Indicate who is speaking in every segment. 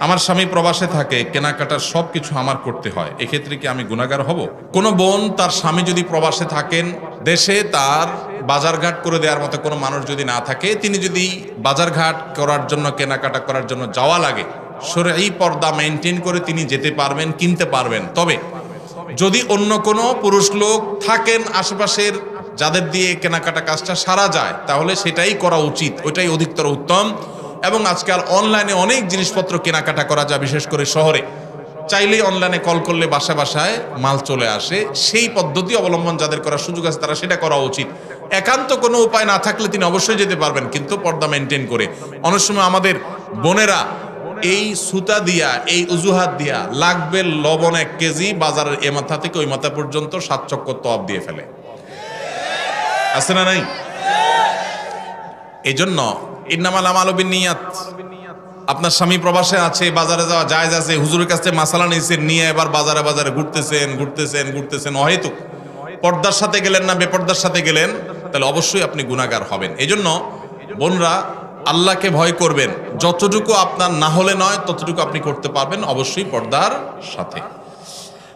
Speaker 1: আমার স্বামী প্রবাসে থাকে, কেনাকাটার সব কিছু আমার করতে হয়। এক্ষেত্রে কি আমি গুণাগার হব? কোনো বোন তার স্বামী যদি প্রবাসে থাকেন, দেশে তার বাজারঘাট করে দেওয়ার মতো কোনো মানুষ যদি না থাকে, তিনি যদি বাজারঘাট করার জন্য, কেনাকাটা করার জন্য যাওয়া লাগে সরে এই পর্দা মেনটেন করে তিনি যেতে পারবেন, কিনতে পারবেন। তবে যদি অন্য কোনো পুরুষ লোক থাকেন আশেপাশের, যাদের দিয়ে কেনাকাটা কাজটা সারা যায়, তাহলে সেটাই করা উচিত। ওইটাই অধিকতর উত্তম। এবং আজকাল অনলাইনে অনেক জিনিসপত্র কেনাকাটা করা যায়, বিশেষ করে শহরে। চাইলেই অনলাইনে কল করলে বাসা বাসায় মাল চলে আসে। সেই পদ্ধতি অবলম্বন যাদের করার সুযোগ আছে, তারা সেটা করা উচিত। একান্ত কোনো উপায় না থাকলে তিনি অবশ্যই যেতে পারবেন, কিন্তু পর্দা মেনটেন করে। অনেক সময় আমাদের বোনেরা এই সুতা দিয়া, এই অজুহাত দিয়া লাগবে লবণ এক কেজি, বাজারের এ মাথা থেকে ওই মাথা পর্যন্ত সাত চক্কর তপ দিয়ে ফেলে। আছে না নাই? এই জন্য ইন্নামাল আমাল নিয়াত আপনার স্বামী প্রবাসে আছে, বাজারে যাওয়া যায় আছে, হুজুরের কাছে মাসালা নিয়েছেন, নিয়ে এবার বাজারে বাজারে ঘুরতেছেন ঘুরতেছেন ঘুরতেছেন, অহেতুক। পর্দার সাথে গেলেন না, বেপর্দার সাথে গেলেন, তাহলে অবশ্যই আপনি গুণাগার হবেন। এই জন্য বোনরা, আল্লাহকে ভয় করবেন। যতটুকু আপনার না হলে নয়, ততটুকু আপনি করতে পারবেন অবশ্যই পর্দার সাথে।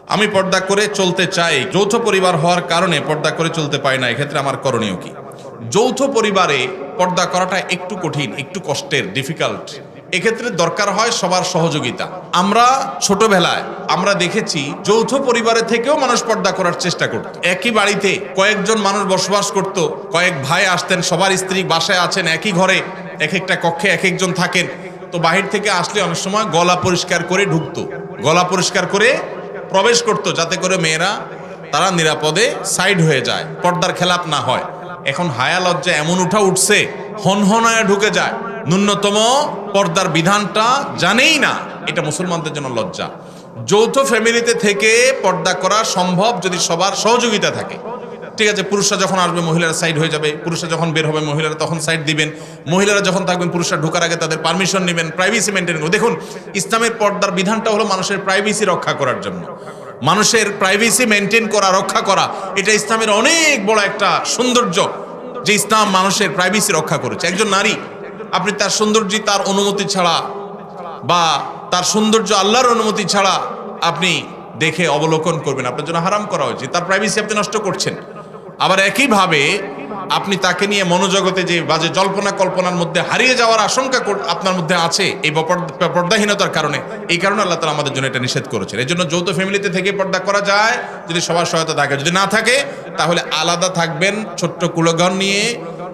Speaker 1: আমি পর্দা করে চলতে চাই। যৌথ পরিবার হওয়ার কারণে পর্দা করে চলতে পারি না, এক্ষেত্রে আমার করণীয় কি? যৌথ পরিবারে পর্দা করাটা একটু কঠিন, একটু কষ্টের ডিফিকাল্ট এক্ষেত্রে দরকার হয় সবার সহযোগিতা। আমরা ছোটবেলায় আমরা দেখেছি, যৌথ পরিবারে থেকেও মানুষ পর্দা করার চেষ্টা করত। একই বাড়িতে কয়েকজন মানুষ বসবাস করত, কয়েক ভাই আসতেন, সবার স্ত্রী বাসায় আছেন, একই ঘরে এক একটা কক্ষে এক একজন থাকেন। তো বাহির থেকে আসলে অনেক সময় গলা পরিষ্কার করে ঢুকতো। গলা পরিষ্কার করে প্রবেশ করতো, যাতে করে মেয়েরা তারা নিরাপদে সাইড হয়ে যায়, পর্দার খেলাপ না হয়। এখন হায়া লজ্জা এমন উঠা উঠছে, হনহনায় ঢুকে যায়। ন্যূনতম পর্দার বিধানটা জানেই না, এটা মুসলমানদের জন্য লজ্জা। যৌথ ফ্যামিলিতে থেকে পর্দা করা সম্ভব যদি সবার সহযোগিতা থাকে। ঠিক আছে, পুরুষরা যখন আসবে, মহিলারা সাইড হয়ে যাবে। পুরুষরা যখন বের হবে, মহিলারা তখন সাইড দিবেন। মহিলারা যখন থাকবেন, পুরুষরা ঢোকার আগে তাদের পারমিশন নেবেন প্রাইভেসি মেনটেন করবেন। দেখুন, ইসলামের পর্দার বিধানটা হলো মানুষের প্রাইভেসি রক্ষা করার জন্য। মানুষের প্রাইভেসি মেনটেন করা, রক্ষা করা, এটা ইসলামের অনেক বড় একটা সৌন্দর্য। যে ইসলাম মানুষের প্রাইভেসি রক্ষা করেছে। একজন নারী, আপনি তার সৌন্দর্য তার অনুমতি ছাড়া বা তার সৌন্দর্য আল্লাহর অনুমতি ছাড়া আপনি দেখে অবলোকন করবেন। আপনার জন্য হারাম করা হয়েছে। তার প্রাইভেসি আপনি নষ্ট করছেন। আবার একইভাবে আপনি তাকে নিয়ে মনোজগতে যে বাজে জল্পনা কল্পনার মধ্যে হারিয়ে যাওয়ার আশঙ্কা আপনার মধ্যে আছে, এই পর্দাহীনতার কারণে, এই কারণে আল্লাহ তালা আমাদের জন্য এটা নিষেধ করেছেন। এই জন্য যৌথ ফ্যামিলিতে থেকে পর্দা করা যায়, যদি সবার সহায়তা থাকে। যদি না থাকে, তাহলে আলাদা থাকবেন ছোট্ট কুলগণ নিয়ে,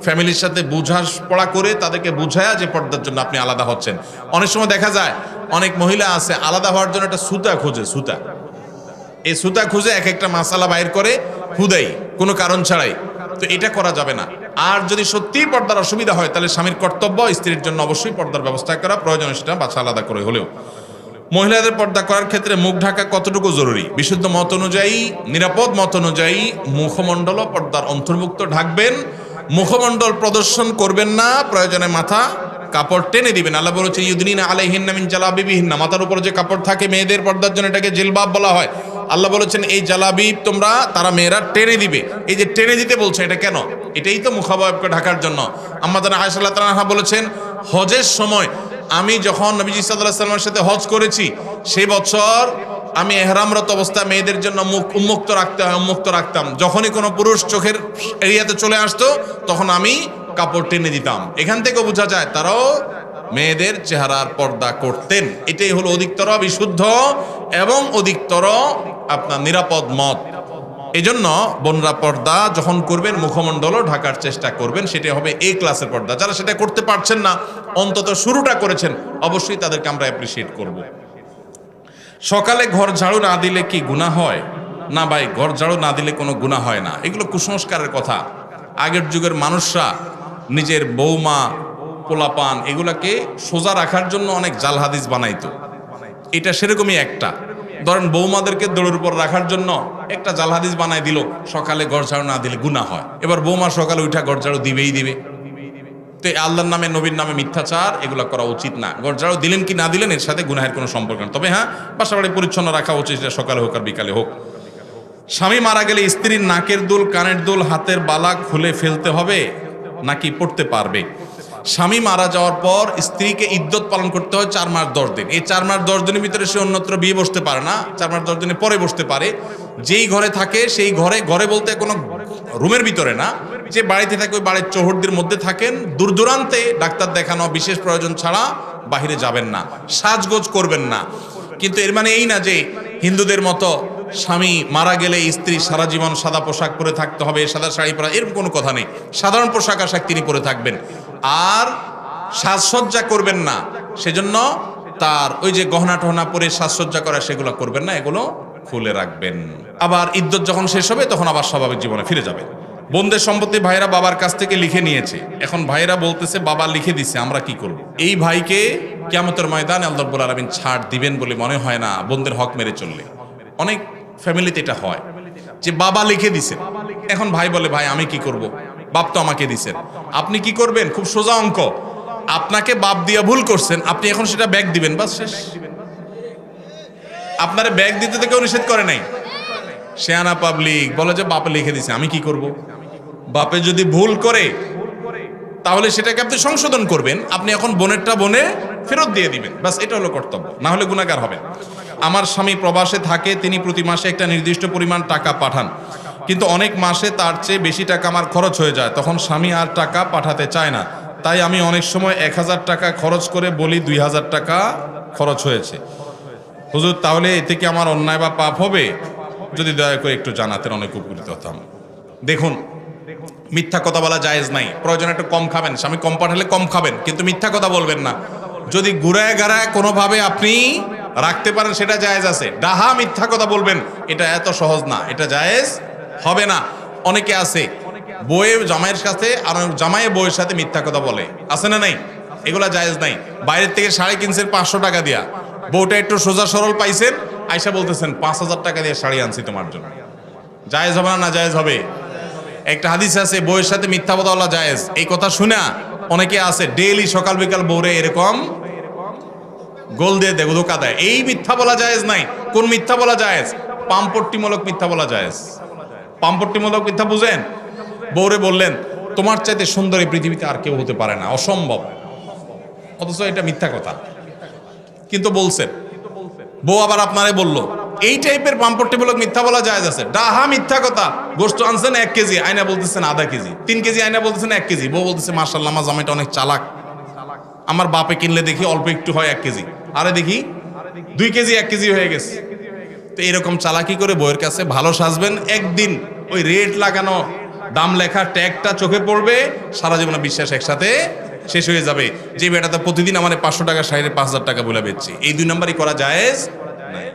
Speaker 1: ফ্যামিলির সাথে বুঝা পড়া করে তাদেরকে বুঝায়া যে পর্দার জন্য আপনি আলাদা হচ্ছেন। অনেক সময় দেখা যায়, অনেক মহিলা আছে, আলাদা হওয়ার জন্য একটা সুতা খোঁজে, সুতা। এই সুতা খুঁজে এক একটা মাসালা বাইর করে, হুদাই, কোনো কারণ ছাড়াই। তো এটা করা যাবে না। আর যদি সত্যিই পর্দার অসুবিধা হয়, তাহলে স্বামীর কর্তব্য স্ত্রীর জন্য অবশ্যই পর্দার ব্যবস্থা করা প্রয়োজন, সেটা বাছা আলাদা করে হলেও। মহিলাদের পর্দা করার ক্ষেত্রে মুখ ঢাকা কতটুকু জরুরি? বিশুদ্ধ মত অনুযায়ী, নিরাপদ মত অনুযায়ী মুখমণ্ডল পর্দার অন্তর্ভুক্ত ঢাকবেন। মুখমণ্ডল প্রদর্শন করবেন না, প্রয়োজনে মাথা, কাপড় টেনে দিবেন। আল্লাহ বলেছেন ইউদিন আলাইহিন্না মিন জালাবিবিহিন্না। মাথার উপর যে কাপড় থাকে, মেয়েদের পর্দার জন্য এটাকে জিলবাব বলা হয়। আল্লাহ বলেছেন, এই জালাবিব তোমরা, তারা মেয়েরা টেনে দিবে। এই যে টেনে দিতে বলছে, এটা কেন? এটাই তো মুখাবয়বকে ঢাকার জন্য। আমাদের আয়সাল্লাহ তালাহা বলেছেন, হজের সময় আমি যখন নবীজি সাল্লাহ সাল্লামের সাথে হজ করেছি, সেই বছর আমি এহরামরত অবস্থা মেয়েদের জন্য মুখ উন্মুক্ত রাখতে হয়, উন্মুক্ত রাখতাম। যখনই কোনো পুরুষ চোখের এরিয়াতে চলে আসতো, তখন আমি কাপড় টেনে দিতাম। এখান থেকে বোঝা যায়, তারাও মেয়েদের চেহারার পর্দা করতেন। এটাই হলো অধিকতর বিশুদ্ধ এবং অধিকতর আপনার নিরাপদ মত। এই জন্য বনরা পর্দা যখন করবেন, মুখমণ্ডলও ঢাকার চেষ্টা করবেন, সেটা হবে এই ক্লাসের পর্দা। যারা সেটা করতে পারছেন না, অন্তত শুরুটা করেছেন, অবশ্যই তাদেরকে আমরা অ্যাপ্রিসিয়েট করব। সকালে ঘর ঝাড়ু না দিলে কি গুণা হয়? না ভাই, ঘর ঝাড়ু না দিলে কোনো গুণা হয় না। এগুলো কুসংস্কারের কথা। আগের যুগের মানুষরা, নিজের বৌমা পোলাপান, এগুলাকে সোজা রাখার জন্য অনেক জাল হাদিস বানাইতো। এটা সেরকমই একটা। ধরেন বৌমাদেরকে দৌড়ের উপর রাখার জন্য একটা জাল হাদিস বানাই দিল, সকালে ঘর ঝাড়ু না দিলে গুণা হয়। এবার বৌমা সকালে উঠা ঘর ঝাড়ু দিবেই দিবে। তো আল্লাহর নামে, নবীর নামে মিথ্যাচার, এগুলো করা উচিত না। গরজাও দিলেন কি না দিলেন, এর সাথে গুনাহের কোনো সম্পর্ক না তবে হ্যাঁ বাসা বাড়ি পরিচ্ছন্ন রাখা উচিত, সেটা সকালে হোক আর বিকালে হোক। স্বামী মারা গেলে স্ত্রীর নাকের দুল, কানের দুল, হাতের বালা খুলে ফেলতে হবে, নাকি পড়তে পারবে? স্বামী মারা যাওয়ার পর স্ত্রীকে ইদ্যত পালন করতে হয় চার মাস দশ দিন। এই চার মাস দশ দিনের ভিতরে সে অন্যত্র বিয়ে বসতে পারে না, চার মাস দশ দিনের পরে বসতে পারে। যেই ঘরে থাকে সেই ঘরে ঘরে বলতে কোনো রুমের ভিতরে না, যে বাড়িতে থাকে ওই বাড়ির চৌহদ্দির মধ্যে থাকেন। দূর দূরান্তে ডাক্তার দেখানো বিশেষ প্রয়োজন ছাড়া বাহিরে যাবেন না, সাজগোজ করবেন না। কিন্তু এর মানে এই না যে হিন্দুদের মতো স্বামী মারা গেলে স্ত্রী সারা জীবন সাদা পোশাক পরে থাকতে হবে, সাদা শাড়ি পরা, এরকম কোনো কথা নেই। সাধারণ পোশাক আশাক তিনি পরে থাকবেন। আর সাজসজ্জা করবেন না। সেজন্য তার ওই যে গহনা টহনা পরে সাজসজ্জা করা সেগুলো করবেন না, এগুলো খুলে রাখবেন। আবার ইদ্যত যখন শেষ হবে, তখন আবার স্বাভাবিক জীবনে ফিরে যাবে। বোনদের সম্পত্তি ভাইরা বাবার কাছ থেকে লিখে নিয়েছে। এখন ভাইরা বলতেছে, বাবা লিখে দিছে, আমরা কি করব? এই ভাইকে কিয়ামতের ময়দানে আল্লাহ রব্বুল আলমিন ছাড় দিবেন বলে মনে হয় না বোনদের হক মেরে চললে। অনেক ফ্যামিলিতে এটা হয় যে, বাবা লিখে দিছে। এখন ভাই বলে, ভাই, আমি কি করব? বাপ তো আমাকে দিছেন। আপনি কি করবেন? খুব সোজা অঙ্ক। আপনাকে বাপ দিয়া ভুল করছেন, আপনি এখন সেটা ব্যাগ দিবেন, বাস শেষ। আপনারা ব্যাগ দিতে তো কেউ নিষেধ করে নাই। শেয়ানা পাবলিক, বলে যে বাপে লিখে দিছে, আমি কি করব? বাপে যদি ভুল করে, তাহলে সেটাকে আপনি সংশোধন করবেন, আপনি এখন বোনেরটা বনে ফেরত দিয়ে দিবেন, বাস এটা হলো কর্তব্য, না হলে গুণাগার হবেন আমার স্বামী প্রবাসে থাকে, তিনি প্রতি মাসে একটা নির্দিষ্ট পরিমাণ টাকা পাঠান। কিন্তু অনেক মাসে তার চেয়ে বেশি টাকা আমার খরচ হয়ে যায়। তখন স্বামী আর টাকা পাঠাতে চায় না। তাই আমি অনেক সময় এক হাজার টাকা খরচ করে বলি, দুই হাজার টাকা খরচ হয়েছে। হুজুর, তাহলে এতে কি আমার অন্যায় বা পাপ হবে? যদি দয়া করে একটু জানাতেন, অনেক উপকৃত হতাম। দেখুন, মিথ্যা কথা বলা জায়েজ নাই। প্রয়োজন একটু কম খাবেন। স্বামী কম পাঠালে কম খাবেন, কিন্তু মিথ্যা কথা বলবেন না। যদি ঘুরায় গাড়ায় কোনোভাবে আপনি রাখতে পারেন, সেটা জায়েজ আছে। ডাহা মিথ্যা কথা বলবেন, এটা এত সহজ না। এটা জায়েজ হবে না। অনেকে আছে, বইয়ে জামাইয়ের সাথে আর জামাইয়ে বইয়ের সাথে মিথ্যা কথা বলে। আছে না নাই? এগুলা জায়েজ নাই। বাইরের থেকে শাড়ি কিনছেন পাঁচশো টাকা দিয়া। বউটা একটু সোজা সরল পাইছেন আয়সা বলতেছেন, পাঁচ হাজার টাকা দিয়ে শাড়ি আনছি তোমার জন্য। জায়েজ হবে না না জায়েজ হবে? একটা হাদিস আছে, বইয়ের সাথে মিথ্যা কথা বলা জায়েজ। এই কথা শুনা অনেকে আছে, ডেইলি সকাল বিকাল বউরে এরকম গোল দিয়ে দেয়, ধোকা দেয়। এই মিথ্যা বলা জায়েজ নাই। কোন মিথ্যা বলা জায়েজ? পাম্পট্টিমূলক মিথ্যা বলা জায়েজ। পাম্পট্টিমূলক মিথ্যা বুঝেন? বউরে বললেন, তোমার চাইতে সুন্দর এই পৃথিবীতে আর কেউ হতে পারে না, অসম্ভব। অথচ এটা মিথ্যা কথা। কিন্তু বলছেন, বউ আবার আপনারে বলল, এই টাইপের পাম্পট্টিমূলক মিথ্যা বলা যায় আছে। ডাহা মিথ্যা কথা। গোস্ত আনছেন এক কেজি, আয়না বলতেছেন আধা কেজি। তিন কেজি আয়না বলতেছেন এক কেজি। বউ বলতেছে মার্শাল্লাহ আমার জামাইটা অনেক চালাক। আমার বাপে কিনলে দেখি অল্প একটু হয় এক কেজি। আরে দেখি, দুই কেজি এক কেজি হয়ে গেছে। তো এরকম চালাকি করে বইয়ের কাছে ভালো সাজবেন। একদিন ওই রেট লাগানো দাম লেখা ট্যাগটা চোখে পড়বে, সারা জীবনে বিশ্বাস একসাথে শেষ হয়ে যাবে। যে বেটাতে প্রতিদিন আমার পাঁচশো টাকা, সাড়ে পাঁচ হাজার টাকা বলে বেচছে। এই দুই নম্বরই করা নাই